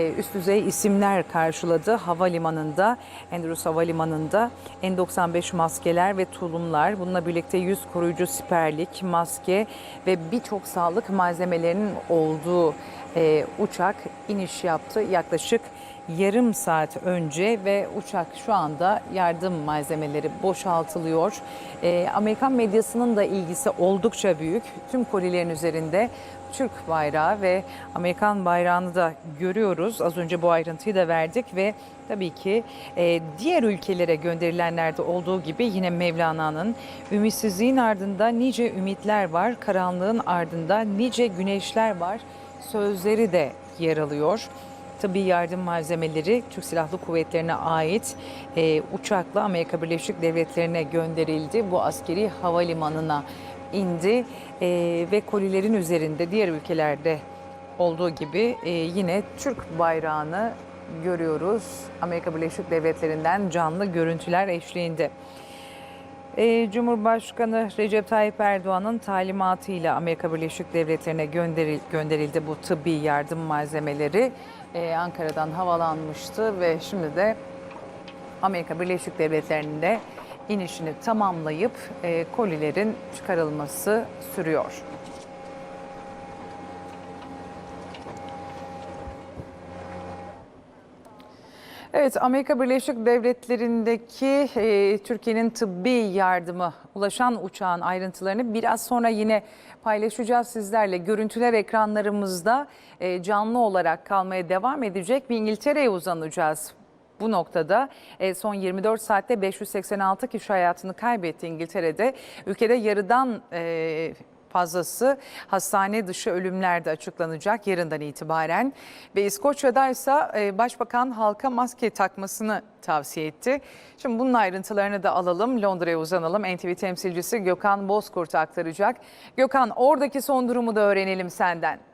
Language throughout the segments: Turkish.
E, Üst düzey isimler karşıladı havalimanında, Endrus Havalimanı'nda N95 maskeler ve tulumlar, bununla birlikte yüz koruyucu siperlik, maske ve birçok sağlık malzemelerinin olduğu e, uçak iniş yaptı. Yaklaşık yarım saat önce ve uçak şu anda yardım malzemeleri boşaltılıyor. E, Amerikan medyasının da ilgisi oldukça büyük. Tüm kolilerin üzerinde Türk bayrağı ve Amerikan bayrağını da görüyoruz. Az önce bu ayrıntıyı da verdik ve tabii ki e, diğer ülkelere gönderilenlerde olduğu gibi yine Mevlana'nın ümitsizliğin ardında nice ümitler var, karanlığın ardında nice güneşler var sözleri de yer alıyor. Tıbbi yardım malzemeleri Türk Silahlı Kuvvetlerine ait e, uçakla Amerika Birleşik Devletleri'ne gönderildi. Bu askeri havalimanına indi E, ve kolilerin üzerinde diğer ülkelerde olduğu gibi e, yine Türk bayrağını görüyoruz. Amerika Birleşik Devletleri'nden canlı görüntüler eşliğinde. E, Cumhurbaşkanı Recep Tayyip Erdoğan'ın talimatıyla Amerika Birleşik Devletleri'ne gönderil- gönderildi bu tıbbi yardım malzemeleri. E, Ankara'dan havalanmıştı ve şimdi de Amerika Birleşik Devletleri'nde inişini tamamlayıp e, kolilerin çıkarılması sürüyor. Evet, Amerika Birleşik Devletleri'ndeki e, Türkiye'nin tıbbi yardımı ulaşan uçağın ayrıntılarını biraz sonra yine paylaşacağız sizlerle. Görüntüler ekranlarımızda e, canlı olarak kalmaya devam edecek. Bir İngiltere'ye uzanacağız. Bu noktada e, son 24 saatte 586 kişi hayatını kaybetti İngiltere'de. Ülkede yarıdan e, fazlası hastane dışı ölümlerde açıklanacak yarından itibaren. Ve İskoçya'da ise e, Başbakan halka maske takmasını tavsiye etti. Şimdi bunun ayrıntılarını da alalım. Londra'ya uzanalım. NTV temsilcisi Gökhan Bozkurt aktaracak. Gökhan oradaki son durumu da öğrenelim senden.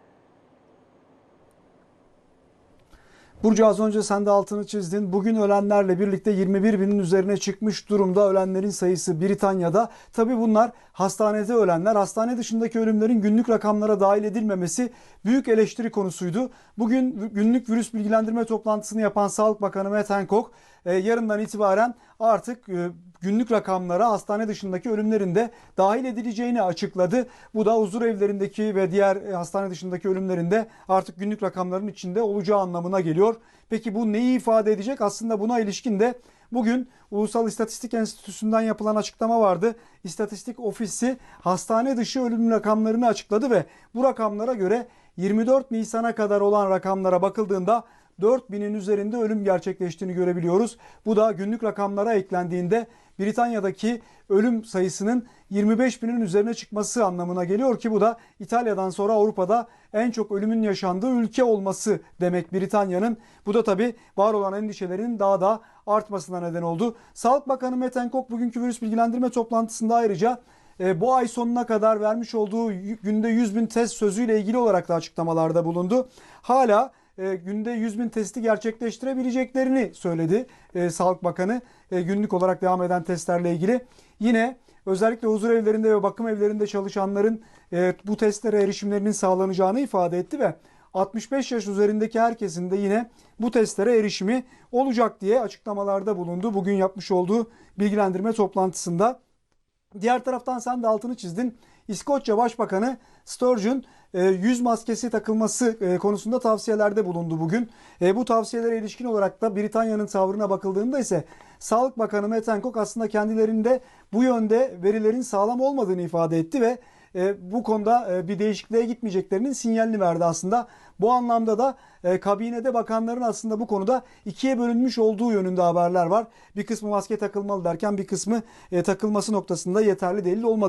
Burcu az önce sen de altını çizdin. Bugün ölenlerle birlikte 21 binin üzerine çıkmış durumda ölenlerin sayısı Britanya'da. Tabi bunlar hastanede ölenler. Hastane dışındaki ölümlerin günlük rakamlara dahil edilmemesi büyük eleştiri konusuydu. Bugün günlük virüs bilgilendirme toplantısını yapan Sağlık Bakanı Matt Hancock e, yarından itibaren artık e, günlük rakamlara hastane dışındaki ölümlerin de dahil edileceğini açıkladı. Bu da huzur evlerindeki ve diğer e, hastane dışındaki ölümlerin de artık günlük rakamların içinde olacağı anlamına geliyor. Peki bu neyi ifade edecek? Aslında buna ilişkin de bugün Ulusal İstatistik Enstitüsü'nden yapılan açıklama vardı. İstatistik Ofisi hastane dışı ölüm rakamlarını açıkladı ve bu rakamlara göre 24 Nisan'a kadar olan rakamlara bakıldığında 4000'in üzerinde ölüm gerçekleştiğini görebiliyoruz. Bu da günlük rakamlara eklendiğinde Britanya'daki ölüm sayısının 25 binin üzerine çıkması anlamına geliyor ki bu da İtalya'dan sonra Avrupa'da en çok ölümün yaşandığı ülke olması demek Britanya'nın. Bu da tabi var olan endişelerin daha da artmasına neden oldu. Sağlık Bakanı Matt Hancock bugünkü virüs bilgilendirme toplantısında ayrıca e, bu ay sonuna kadar vermiş olduğu günde 100 bin test sözüyle ilgili olarak da açıklamalarda bulundu. Hala e, günde 100 bin testi gerçekleştirebileceklerini söyledi e, Sağlık Bakanı e, günlük olarak devam eden testlerle ilgili. Yine özellikle huzur evlerinde ve bakım evlerinde çalışanların e, bu testlere erişimlerinin sağlanacağını ifade etti ve 65 yaş üzerindeki herkesin de yine bu testlere erişimi olacak diye açıklamalarda bulundu. Bugün yapmış olduğu bilgilendirme toplantısında. Diğer taraftan sen de altını çizdin. İskoçya Başbakanı Sturgeon yüz maskesi takılması e, konusunda tavsiyelerde bulundu bugün. E, Bu tavsiyelere ilişkin olarak da Britanya'nın tavrına bakıldığında ise Sağlık Bakanı Matt Hancock aslında kendilerinde bu yönde verilerin sağlam olmadığını ifade etti ve e, bu konuda bir değişikliğe gitmeyeceklerinin sinyalini verdi aslında. Bu anlamda da kabinede bakanların aslında bu konuda ikiye bölünmüş olduğu yönünde haberler var. Bir kısmı maske takılmalı derken bir kısmı takılması noktasında yeterli delil olmadı.